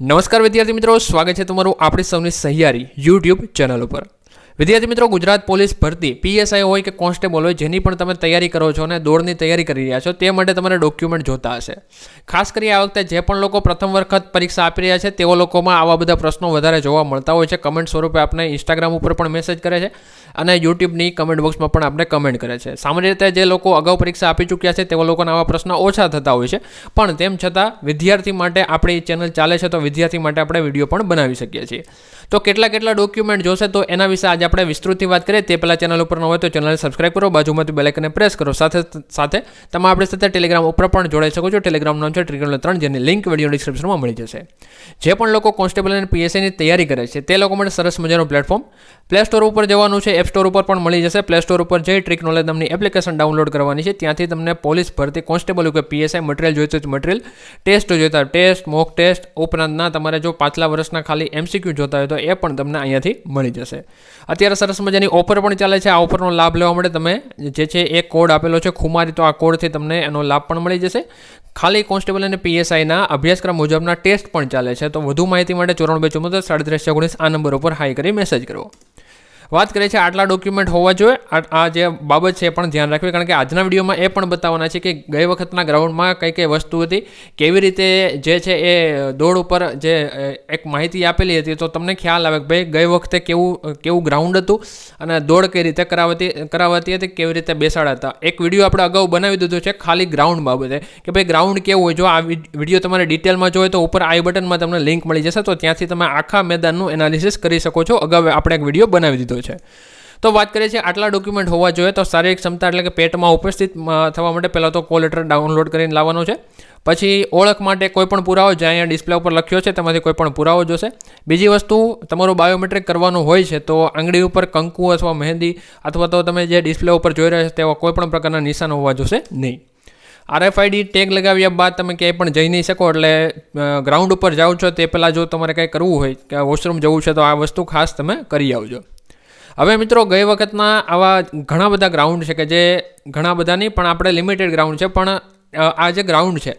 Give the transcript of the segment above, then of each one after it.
નમસ્કાર વિદ્યાર્થી મિત્રો સ્વાગત છે તમારું આપણી સૌની સહિયારી યુટ્યુબ ચેનલ ઉપર. વિદ્યાર્થી મિત્રો, ગુજરાત પોલીસ ભરતી પીએસઆઈ હોય કે કોન્સ્ટેબલ હોય, જેની પણ તમે તૈયારી કરો છો અને દોડની તૈયારી કરી રહ્યા છો, તે માટે તમારે ડોક્યુમેન્ટ જોતા હશે. ખાસ કરી આ વખતે જે પણ લોકો પ્રથમ વખત પરીક્ષા આપી રહ્યા છે, તેઓ લોકોમાં આવા બધા પ્રશ્નો વધારે જોવા મળતા હોય છે. કમેન્ટ સ્વરૂપે આપણે ઇન્સ્ટાગ્રામ ઉપર પણ મેસેજ કરે છે અને યુટ્યુબની કમેન્ટ બોક્સમાં પણ આપણે કમેન્ટ કરે છે. સામાન્ય રીતે જે લોકો અગાઉ પરીક્ષા આપી ચૂક્યા છે, તેઓ લોકોના આવા પ્રશ્નો ઓછા થતા હોય છે. પણ તેમ છતાં, વિદ્યાર્થી માટે આપણી ચેનલ ચાલે છે, તો વિદ્યાર્થી માટે આપણે વીડિયો પણ બનાવી શકીએ છીએ. તો કેટલા કેટલા ડોક્યુમેન્ટ જોશે, તો એના વિશે આજે આપણે વિસ્તૃતથી વાત કરીએ તે પહેલાં ચેનલ ઉપર ન હોય તો ચેનલ સબસ્ક્રાઇબ કરો, બાજુમાંથી બેલેકને પ્રેસ કરો. સાથે સાથે તમે આપણી સાથે ટેલિગ્રામ ઉપર પણ જોડાઈ શકો છો. ટેલિગ્રામ નામ છે ટ્રિગલ ત્રણ, જેની લિંક વીડિયો ડિસ્ક્રિપ્શનમાં મળી જશે. જે પણ લોકો કોન્સ્ટેબલ અને પીએસસીની તૈયારી કરે છે, તે લોકો માટે સરસ મજાનું પ્લેટફોર્મ પ્લે સ્ટોર ઉપર જવાનું છે એપ સ્ટોર ઉપર પણ મળી જશે. પ્લે સ્ટોર ઉપર જઈ ટ્રિક નોલેજ નામની એપ્લિકેશન ડાઉનલોડ કરવાની છે. ત્યાંથી તમને પોલીસ ભરતી કોન્સ્ટેબલ કે પીએસઆઈ મટીરિયલ જોઈતું મટીરિયલ ટેસ્ટ જોઈતા ટેસ્ટ મોક ટેસ્ટ ઉપરાંતના તમારે જો પાછલા વર્ષના ખાલી એમસીક્યુ જોતા હોય તો એ પણ તમને અહીંયાથી મળી જશે. અત્યારે સરસ મજાની ઓફર પણ ચાલે છે. આ ઓફરનો લાભ લેવા માટે તમે જે છે એ કોડ આપેલો છે. ખુમારી તો આ કોડથી તમને એનો લાભ પણ મળી જશે. ખાલી કોન્સ્ટેબલ અને પીએસઆઈના અભ્યાસક્રમ મુજબના ટેસ્ટ પણ ચાલે છે. તો વધુ માહિતી માટે ચોરાણું બે ચુમ્મોતેર સાડત્રીસ ઓગણીસ આ નંબર ઉપર હાઈ કરી મેસેજ કરો. વાત કરીએ છીએ આટલા ડોક્યુમેન્ટ હોવા જોઈએ. આ આ જે બાબત છે એ પણ ધ્યાન રાખવી, કારણ કે આજના વિડીયોમાં એ પણ બતાવવાના છે કે ગઈ વખતના ગ્રાઉન્ડમાં કઈ કઈ વસ્તુ હતી, કેવી રીતે જે છે એ દોડ ઉપર જે એક માહિતી આપેલી હતી, તો તમને ખ્યાલ આવે કે ભાઈ ગઈ વખતે કેવું કેવું ગ્રાઉન્ડ હતું અને દોડ કઈ રીતે કરાવતી કરાવતી હતી, કેવી રીતે બેસાડા હતા. એક વીડિયો આપણે અગાઉ બનાવી દીધો છે ખાલી ગ્રાઉન્ડ બાબતે, કે ભાઈ ગ્રાઉન્ડ કેવું હોય, જો આ વીડિયો તમારે ડિટેલમાં જોઈએ તો ઉપર આઈ બટનમાં તમને લિંક મળી જશે, તો ત્યાંથી તમે આખા મેદાનનું એનાલિસિસ કરી શકો છો. અગાઉ આપણે એક વીડિયો બનાવી દીધો છે. તો વાત કરીએ છીએ આટલા ડોક્યુમેન્ટ હોવા જોઈએ તો શારીરિક ક્ષમતા એટલે કે પેટમાં ઉપસ્થિત થવા માટે પહેલાં તો કોલ લેટર ડાઉનલોડ કરીને લાવવાનો છે. પછી ઓળખ માટે કોઈપણ પુરાવો જે અહીંયા ડિસ્પ્લે ઉપર લખ્યો છે તેમાંથી કોઈ પણ પુરાવો જોશે. બીજી વસ્તુ, તમારું બાયોમેટ્રિક કરવાનું હોય છે તો આંગળી ઉપર કંકુ અથવા મહેંદી અથવા તો તમે જે ડિસ્પ્લે ઉપર જોઈ રહ્યા છો તેવા કોઈપણ પ્રકારના નિશાન હોવા જોશે નહીં. આરએફઆઈડી ટેગ લગાવ્યા બાદ તમે ક્યાંય પણ જઈ નહીં શકો એટલે ગ્રાઉન્ડ ઉપર જાઓ છો તે પહેલાં જો તમારે કંઈ કરવું હોય કે વોશરૂમ જવું છે તો આ વસ્તુ ખાસ તમે કરી આવજો. હવે મિત્રો ગઈ વખતના આવા ઘણા બધા ગ્રાઉન્ડ છે કે જે ઘણા બધા નહીં પણ આપણે લિમિટેડ ગ્રાઉન્ડ છે, પણ આ જે ગ્રાઉન્ડ છે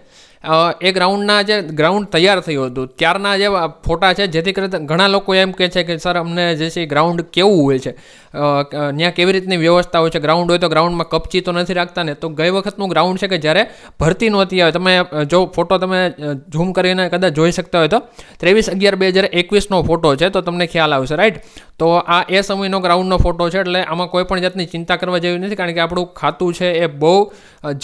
એ ગ્રાઉન્ડના જે ગ્રાઉન્ડ તૈયાર થયું હતું, ત્યારના જે ફોટા છે, જેથી કરીને ઘણા લોકો એમ કહે છે કે, સર, અમને જે છે ગ્રાઉન્ડ કેવું હોય છે? ત્યાં કેવી રીતની વ્યવસ્થા હોય છે? ગ્રાઉન્ડ હોય તો ગ્રાઉન્ડમાં કપચી તો નથી રાખતા ને? તો ગઈ વખતનું ગ્રાઉન્ડ છે કે જ્યારે ભરતી નહોતી આવે, તમે જો ફોટો તમે ઝૂમ કરીને કદાચ જોઈ શકતા હોય તો, ત્રેવીસ અગિયાર બે હજાર એકવીસનો ફોટો છે, તો તમને ખ્યાલ આવશે રાઈટ તો આ એ સમયનો ગ્રાઉન્ડનો ફોટો છે, એટલે આમાં કોઈ પણ જાતની ચિંતા કરવા જેવી નથી, કારણ કે આપણું ખાતું છે એ બહુ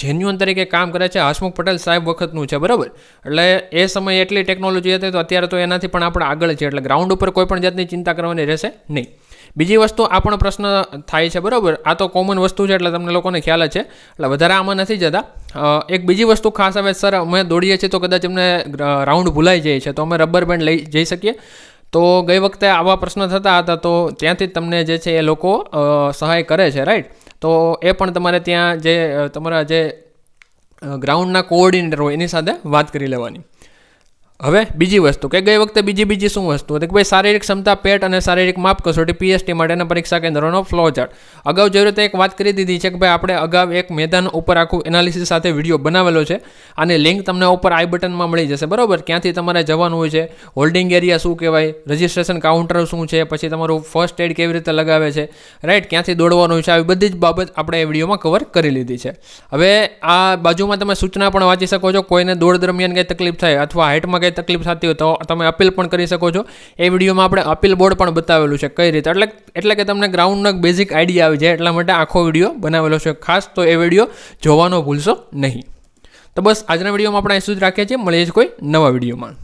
જેન્યુઅન તરીકે કામ કરે છે. હસમુખ પટેલ સાહેબ વખતનું છે, બરાબર? એટલે એ સમયે એટલી ટેકનોલોજી હતી તો અત્યારે તો એનાથી પણ આપણે આગળ છે એટલે ગ્રાઉન્ડ ઉપર કોઈ પણ જાતની ચિંતા કરવાની રહેશે નહીં. બીજી વસ્તુ આ પણ પ્રશ્ન થાય છે, બરાબર? આ તો કોમન વસ્તુ છે, એટલે તમને લોકોને ખ્યાલ છે. એટલે વધારે આમાં નથી જતા. એક બીજી વસ્તુ ખાસ આવે, સર, અમે દોડીએ છીએ તો કદાચ અમને રાઉન્ડ ભૂલાઈ જાય છે. તો અમે રબર બેન્ડ લઈ જઈ શકીએ. તો ગઈ વખતે આવા પ્રશ્ન થતા હતા, તો ત્યાંથી તમને જે છે એ લોકો સહાય કરે છે રાઈટ તો એ પણ તમારે ત્યાં જે તમારા જે ગ્રાઉન્ડના કોઓર્ડિનેટર હોય એની સાથે વાત કરી લેવાની. હવે બીજી વસ્તુ કે ગઈ વખતે બીજી બીજી શું વસ્તુ હતી? કે ભાઈ શારીરિક ક્ષમતા, પેટ અને શારીરિક માપ કસોટી પીએસટી માટેના પરીક્ષા કેન્દ્રોનો ફ્લો ચાર્ટ અગાઉ જેવી રીતે એક વાત કરી દીધી છે કે ભાઈ આપણે અગાઉ એક મેદાન ઉપર આખું એનાલિસિસ સાથે વીડિયો બનાવેલો છે આની લિંક તમને ઉપર આઈ બટનમાં મળી જશે. બરાબર? ક્યાંથી તમારે જવાનું હોય છે? હોલ્ડિંગ એરિયા શું કહેવાય? રજિસ્ટ્રેશન કાઉન્ટર શું છે? પછી તમારું ફર્સ્ટ એડ કેવી રીતે લગાવે છે? રાઈટ ક્યાંથી દોડવાનું છે? આવી બધી જ બાબત આપણે એ વિડીયોમાં કવર કરી લીધી છે. હવે આ બાજુમાં તમે સૂચના પણ વાંચી શકો છો. કોઈને દોડ દરમિયાન કંઈ તકલીફ થાય અથવા હાઇટમાં કંઈ તકલીફ થતી હોય તો તમે અપીલ પણ કરી શકો છો. એ વિડીયોમાં આપણે અપીલ બોર્ડ પણ બતાવેલું છે કઈ રીતે. એટલે એટલે કે તમને ગ્રાઉન્ડનો બેઝિક આઈડિયા આવી જાય એટલા માટે આખો વીડિયો બનાવેલો છે ખાસ તો એ વીડિયો જોવાનો ભૂલશો નહીં. તો બસ આજના વિડીયોમાં આપણે અહીં સુધી રાખીએ છીએ. મળીએ છીએ કોઈ નવા વિડીયોમાં.